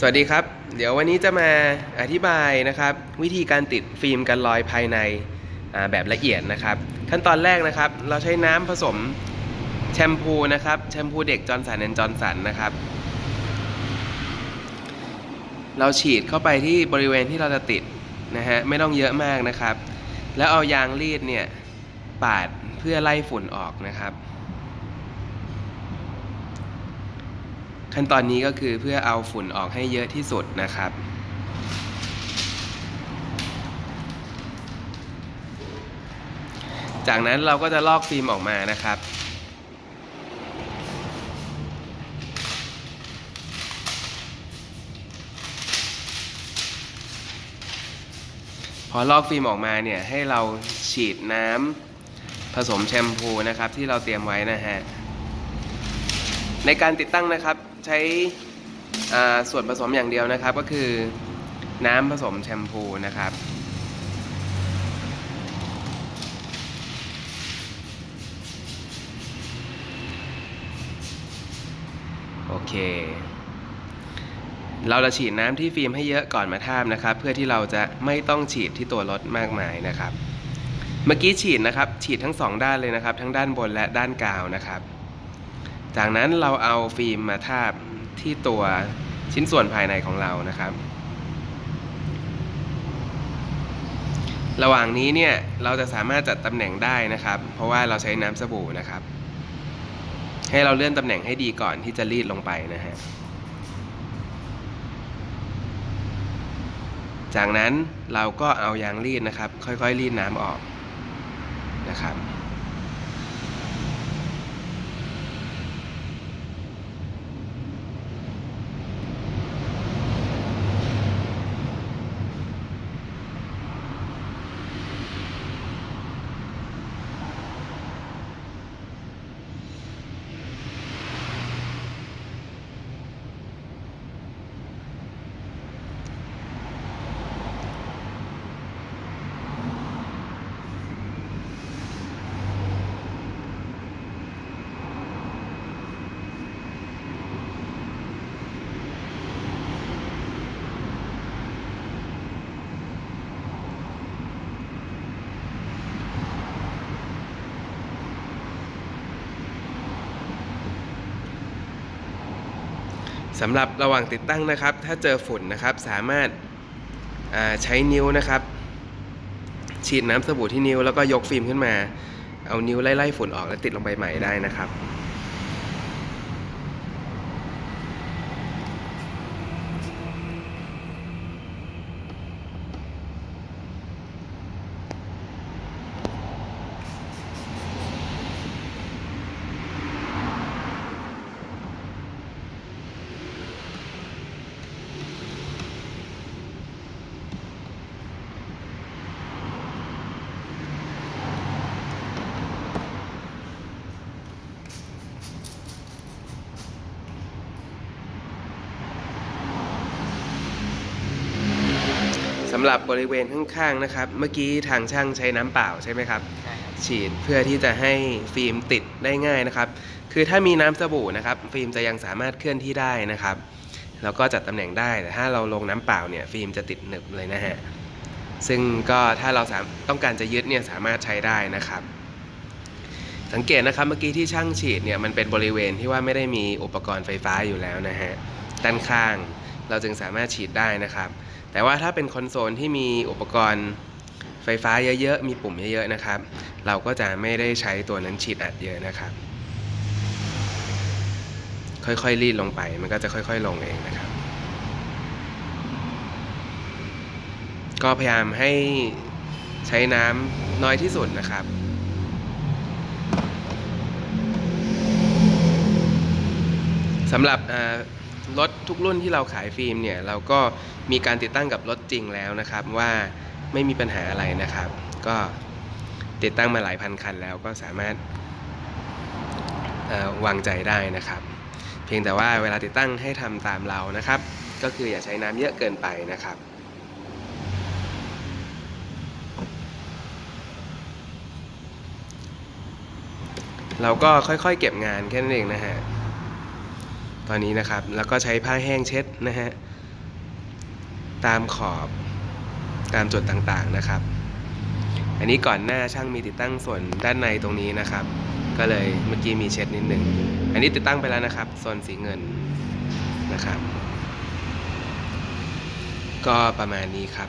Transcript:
สวัสดีครับ เดี๋ยววันนี้จะมาอธิบายนะครับ วิธีการติดฟิล์มกันรอยภายในแบบละเอียดนะครับ ขั้นตอนแรกนะครับ เราใช้น้ำผสมแชมพูนะครับแชมพูเด็กจอร์นสันแอนจอร์นสันนะครับ เราฉีดเข้าไปที่บริเวณที่เราจะติดนะฮะไม่ต้องเยอะมากนะครับ แล้วเอายางรีดเนี่ยปาดเพื่อไล่ฝุ่นออกนะครับ ขั้นตอนนี้ก็คือเพื่อเอาฝุ่นออกให้เยอะที่สุดนะครับจากนั้นเราก็จะลอกฟิล์มออกมานะครับ พอลอกฟิล์มออกมาเนี่ยให้เราฉีดน้ำผสมแชมพูนะครับที่เราเตรียมไว้นะฮะ ในการติดตั้งนะครับใช้ส่วนผสมอย่างเดียวนะครับ ก็คือน้ำผสมแชมพูนะครับ โอเค เราจะฉีดน้ำที่ฟิล์มให้เยอะก่อนมาทาบนะครับ เพื่อที่เราจะไม่ต้องฉีดที่ตัวรถมากมายนะครับ เมื่อกี้ฉีดนะครับ ฉีดทั้งสองด้านเลยนะครับ ทั้งด้านบนและด้านกาวนะครับ จากนั้นเราเอาฟิล์มมาทาบที่ตัวชิ้นส่วนภายในของเรานะครับ ระหว่างนี้เนี่ยเราจะสามารถจัดตำแหน่งได้นะครับ เพราะว่าเราใช้น้ำสบู่นะครับ ให้เราเลื่อนตำแหน่งให้ดีก่อนที่จะรีดลงไปนะฮะจากนั้นเราก็เอายางรีดนะครับ ค่อยๆ รีดน้ำออกนะครับ สำหรับระหว่างติดตั้งนะครับ ถ้าเจอฝุ่นนะครับสามารถาใช้นิ้วนะครับ ฉีดน้ำสบู่ที่นิ้วแล้วก็ยกฟิล์มขึ้นมา เอานิ้วไล่ๆฝุ่นออกแล้วติดลงไปใหม่ได้นะครับำหรับบริเวณข้างๆนะครับ เมื่อกี้ทางช่างใช้น้ำเปล่าใช่ไหมครับ ใช่ครับฉีดเพื่อที่จะให้ฟิล์มติดได้ง่ายนะครับ คือถ้ามีน้ำสบู่นะครับ ฟิล์มจะยังสามารถเคลื่อนที่ได้นะครับ แล้วก็จัดตำแหน่งได้แต่ถ้าเราลงน้ำเปล่าเนี่ยฟิล์มจะติดหนึบเลยนะฮะซึ่งก็ถ้าเราสามต้องการจะยึดเนี่ยสามารถใช้ได้นะครับ สังเกตนะครับเมื่อกี้ที่ช่างฉีดเนี่ยมันเป็นบริเวณที่ว่าไม่ได้มีอุปกรณ์ไฟฟ้าอยู่แล้วนะฮะด้านข้างเราจึงสามารถฉีดได้นะครับ แต่ว่าถ้าเป็นคอนโซลที่มีอุปกรณ์ไฟฟ้าเยอะๆ มีปุ่มเยอะๆนะครับ เราก็จะไม่ได้ใช้ตัวนั้นฉีดอัดเยอะนะครับ ค่อยๆรีดลงไป มันก็จะค่อยๆลงเองนะครับ ก็พยายามให้ใช้น้ำน้อยที่สุดนะครับสำหรับอ่า รถทุกรุ่นที่เราขายฟิล์มเนี่ยเราก็มีการติดตั้งกับรถจริงแล้วนะครับ ว่าไม่มีปัญหาอะไรนะครับ ก็ติดตั้งมาหลายพันคันแล้วก็สามารถวางใจได้นะครับ เพียงแต่ว่าเวลาติดตั้งให้ทำตามเรานะครับ ก็คืออย่าใช้น้ำเยอะเกินไปนะครับเราก็ค่อยๆ เก็บงานแค่นั้นเองนะฮะ ตอนนี้นะครับ แล้วก็ใช้ผ้าแห้งเช็ดนะฮะ ตามขอบตามจุดต่างๆนะครับ อันนี้ก่อนหน้าช่างมีติดตั้งส่วนด้านในตรงนี้นะครับ ก็เลยเมื่อกี้มีเช็ดนิดหนึ่ง อันนี้ติดตั้งไปแล้วนะครับโซนสีเงินนะครับ ก็ประมาณนี้ครับ